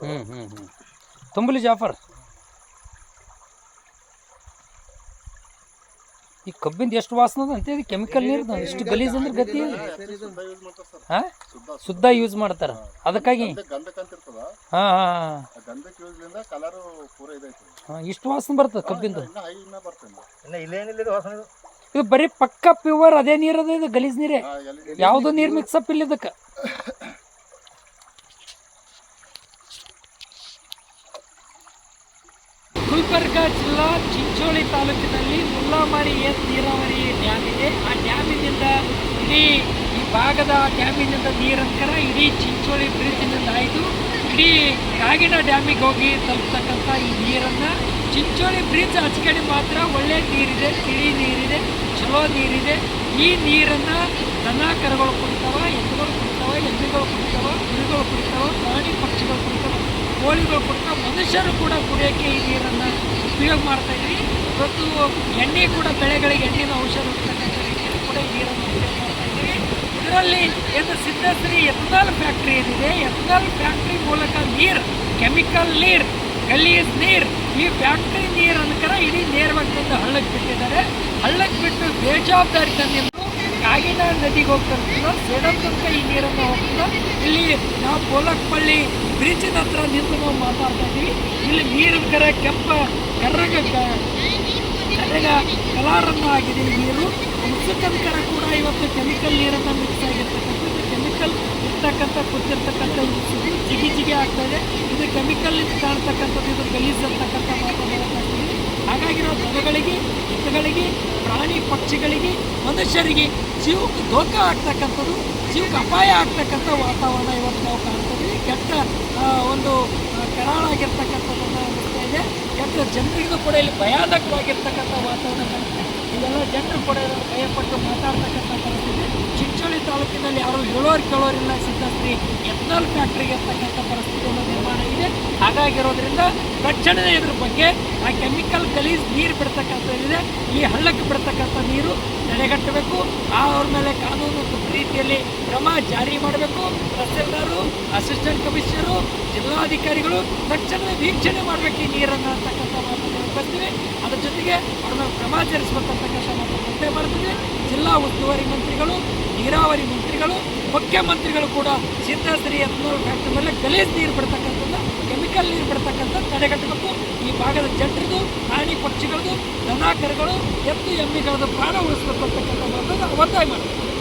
ಹ್ಞೂ ಹ್ಞೂ ಹ್ಞೂ ತುಂಬಲಿ ಜಾಫರ್. ಈ ಕಬ್ಬಿಂದ ಎಷ್ಟು ವಾಸನ ಅದ ಅಂತ? ಇದು ಕೆಮಿಕಲ್ ನೀರು ಎಷ್ಟು ಗಲೀಜ್ ಅಂದ್ರೆ ಗತಿ ಹಾಂ? ಶುದ್ಧ ಯೂಸ್ ಮಾಡ್ತಾರ. ಅದಕ್ಕಾಗಿ? ಗಂಧಕ ಅಂತ ಇರ್ತದ. ಹಾಂ ಹಾಂ ಆ ಗಂಧಕ ಯೂಸ್ಲಿಂದ ಕಲರ್ ಪೂರ ಇದೈತಿ ಹಾಂ ಇಷ್ಟು ವಾಸನೆ ಬರ್ತದೆ ಕಬ್ಬಿಂದು? ಇದು ಬರೀ ಪಕ್ಕ ಪ್ಯೂವರ್ ಅದೇ ನೀರು ಅದ ಇದು ಗಲೀಜ್ ನೀರೇ. ಯಾವುದು ನೀರು ಮಿಕ್ಸಪ್ ಇಲ್ಲ ಇದಕ್ಕೆ. ಗುಲ್ಬರ್ಗ ಜಿಲ್ಲಾ ಚಿಂಚೋಳಿ ತಾಲೂಕಿನಲ್ಲಿ ಮುಲ್ಲಾಮಾರಿ ಎಸ್ ನೀರಾವರಿ ಡ್ಯಾಮ್ ಇದೆ. ಆ ಡ್ಯಾಮಿನಿಂದ ಇಡೀ ಈ ಭಾಗದ ಡ್ಯಾಮಿನಿಂದ ನೀರಂತರ ಇಡೀ ಚಿಂಚೋಳಿ ಬ್ರಿಡ್ಜಿನಿಂದ ಆಯಿತು ಇಡೀ ಕಾಗಿನ ಡ್ಯಾಮಿಗೆ ಹೋಗಿ ತಲುಪ್ತಕ್ಕಂಥ ಈ ನೀರನ್ನು ಚಿಂಚೋಳಿ ಬ್ರಿಡ್ಜ್ ಆಚೆ ಕಡೆ ಮಾತ್ರ ಒಳ್ಳೆ ನೀರಿದೆ, ತಿಳಿ ನೀರಿದೆ ಚಲೋ ನೀರಿದೆ. ಈ ನೀರನ್ನು ದನ ಕರುಗಳು ಕುಡಿತಾವ ಎತ್ತುಗಳು ಕುಡಿತಾವ, ಎಮ್ಮೆಗಳು ಕುಡಿತಾವ ಕುರಿಗಳು ಕುಡಿತಾವ, ಪ್ರಾಣಿ ಪಕ್ಷಿಗಳು ಕುಡಿತಾವ, ಕೋಳಿಗಳು ಕುಡಿತಾವ. ಮನುಷ್ಯರು ಕೂಡ ಕುಡಿಯೋಕ್ಕೆ ಈ ನೀರನ್ನು ಉಪಯೋಗ ಮಾಡ್ತಾ ಇದ್ವಿ ಇವತ್ತು ಎಣ್ಣೆ ಕೂಡ ಬೆಳೆಗಳಿಗೆ ಎಣ್ಣೆನ ಔಷಧ ಇರ್ತಕ್ಕಂಥ ರೀತಿಯಲ್ಲಿ ಕೂಡ ಈ ನೀರನ್ನು ಉಪಯೋಗ ಮಾಡ್ತಾ ಇದ್ದೀವಿ ಇದರಲ್ಲಿ ಏನು ಸಿದ್ಧಶ್ರೀ ಎಥನಾಲ್ ಫ್ಯಾಕ್ಟ್ರಿ ಏನಿದೆ? ಎಥನಾಲ್ ಫ್ಯಾಕ್ಟ್ರಿ ಮೂಲಕ ನೀರು, ಕೆಮಿಕಲ್ ನೀರು, ಗಲೀಜ್ ನೀರು ಈ ಫ್ಯಾಕ್ಟ್ರಿ ನೀರ್ ಅನ್ಕರ ಇಡೀ ನೇರವಾಗಿ ತಂದು ಹಳ್ಳಕ್ಕೆ ಬಿಟ್ಟಿದ್ದಾರೆ. ಹಳ್ಳಕ್ಕೆ ಬಿಟ್ಟು ಬೇಜವಾಬ್ದಾರಿ ತಂದಿದ್ದು ಕಾಗಿನ ನದಿಗೆ ಹೋಗ್ತಿರ್ತಿಲ್ಲ ಸೇಡಂ ತನಕ ಈ ನೀರನ್ನು ಹೋಗ್ತಿಲ್ಲ ಇಲ್ಲಿ ನಾವು ಪೋಲಕ್ಪಳ್ಳಿ ಬ್ರಿಡ್ಜಿನ ಹತ್ರ ನಿಂತು ನಾವು ಮಾತಾಡ್ತಾ ಇದ್ದೀವಿ. ಇಲ್ಲಿ ನೀರಿನ ಕರ ಕೆಂಪ ಕರ್ರಗ ಕರ್ರಗ ಕಲಾರನ್ನು ಆಗಿದೆ ನೀರು. ಮುಸುಕದ ಕರ ಕೂಡ ಇವತ್ತು ಕೆಮಿಕಲ್ ನೀರನ್ನು ಮಿಕ್ಸ್ ಆಗಿರ್ತಕ್ಕಂಥದ್ದು. ಕೆಮಿಕಲ್ ಇರ್ತಕ್ಕಂಥ, ಕುದಿರ್ತಕ್ಕಂಥ ಉಸು ಜಿಗಿ ಜಿಗಿ ಆಗ್ತಾ ಇದೆ. ಇದು ಕೆಮಿಕಲ್ ಕಾಣ್ತಕ್ಕಂಥದ್ದು ಇದು ಗಲೀಜ್ ಅಂತಕ್ಕಂಥ ಮಾತನ್ನು ಹೇಳ್ತಾ ಇದ್ದೀವಿ ಹಾಗಾಗಿ ನಾವು ಪ್ರಾಣಿ ಪಕ್ಷಿಗಳಿಗೆ, ಮನುಷ್ಯರಿಗೆ ಜೀವಕ್ಕೆ ಧೋಖ ಆಗ್ತಕ್ಕಂಥದ್ದು, ಜೀವಕ್ಕೆ ಅಪಾಯ ಆಗ್ತಕ್ಕಂಥ ವಾತಾವರಣ ಇವತ್ತು ನಾವು ಕಾಣ್ತಿದ್ದೀವಿ ಕೆಟ್ಟ ಒಂದು ಕೆರಾಳಾಗಿರ್ತಕ್ಕಂಥದ್ದನ್ನು ಅನಿಸ್ತಾ ಇದೆ. ಕೆಟ್ಟ ಜನರಿಗೂ ಕೂಡ ಇಲ್ಲಿ ಭಯಾನಕವಾಗಿರ್ತಕ್ಕಂಥ ವಾತಾವರಣ ಇದೆಲ್ಲ ಇವೆಲ್ಲ ಜನರು ಕೂಡ ಭಯಪಟ್ಟು ಮಾತಾಡ್ತಕ್ಕಂಥ ಪರಿಸ್ಥಿತಿ ಚಿಂಚೋಳಿ ತಾಲೂಕಿನಲ್ಲಿ ಯಾರು ಹೇಳೋರು ಕೇಳೋರಿಲ್ಲ ಸಿದ್ಧಶ್ರೀ ಎಥನಾಲ್ ಫ್ಯಾಕ್ಟ್ರಿಗೆ ಇರ್ತಕ್ಕಂಥ ಪರಿಸ್ಥಿತಿಯನ್ನು ನಿರ್ಮಾಣ ಇದೆ. ಹಾಗಾಗಿರೋದ್ರಿಂದ ತಕ್ಷಣವೇ ಇದ್ರ ಬಗ್ಗೆ ಆ ಕೆಮಿಕಲ್ ಗಲೀಜ್ ನೀರು ಬಿಡ್ತಕ್ಕಂಥದ್ದಿದೆ. ಈ ಹಳ್ಳಕ್ಕೆ ಬಿಡ್ತಕ್ಕಂಥ ನೀರು ತಡೆಗಟ್ಟಬೇಕು. ಆ ಅವ್ರ ಮೇಲೆ ಕಾನೂನು ರೀತಿಯಲ್ಲಿ ಕ್ರಮ ಜಾರಿ ಮಾಡಬೇಕು. ತಹಸೀಲ್ದಾರು ಅಸಿಸ್ಟೆಂಟ್ ಕಮಿಷನರು ಜಿಲ್ಲಾಧಿಕಾರಿಗಳು ತಕ್ಷಣವೇ ವೀಕ್ಷಣೆ ಮಾಡಬೇಕು ಈ ನೀರನ್ನು ಅಂತಕ್ಕಂಥ ಮಾತನ್ನು ಬರ್ತೀವಿ ಅದ್ರ ಜೊತೆಗೆ ಅವ್ರನ್ನ ಕ್ರಮ ಜರುಗಿಸ್ಬೇಕಂತಕ್ಕಂಥ ಮಾತನ್ನು ಮತ್ತೆ ಮಾಡ್ತೀವಿ ಜಿಲ್ಲಾ ಉಸ್ತುವಾರಿ ಮಂತ್ರಿಗಳು, ನೀರಾವರಿ ಮಂತ್ರಿಗಳು, ಮುಖ್ಯಮಂತ್ರಿಗಳು ಕೂಡ ಸಿದ್ಧಶ್ರೀ ಅಂತ ಫ್ಯಾಕ್ಟ್ರಿ ಮೇಲೆ ಗಲೀಜು ನೀರು ಬಿಡ್ತಕ್ಕಂಥದ್ದು ಕೆಮಿಕಲ್ ನೀರು ಬಿಡ್ತಕ್ಕಂಥ ತಡೆಗಟ್ಟಬೇಕು. ಈ ಭಾಗದ ಜನರಿಗೂ ಪ್ರಾಣಿ ಪಕ್ಷಿಗಳದು ದನ ಕರುಗಳು ಎತ್ತು ಎಮ್ಮಿಗಳದ್ದು ಪ್ರಾಣ ಉಳಿಸ್ಬೇಕು ಅಂತಕ್ಕಂಥ ಮಾತನ್ನು ಒತ್ತಾಯ ಮಾಡ್ತೀವಿ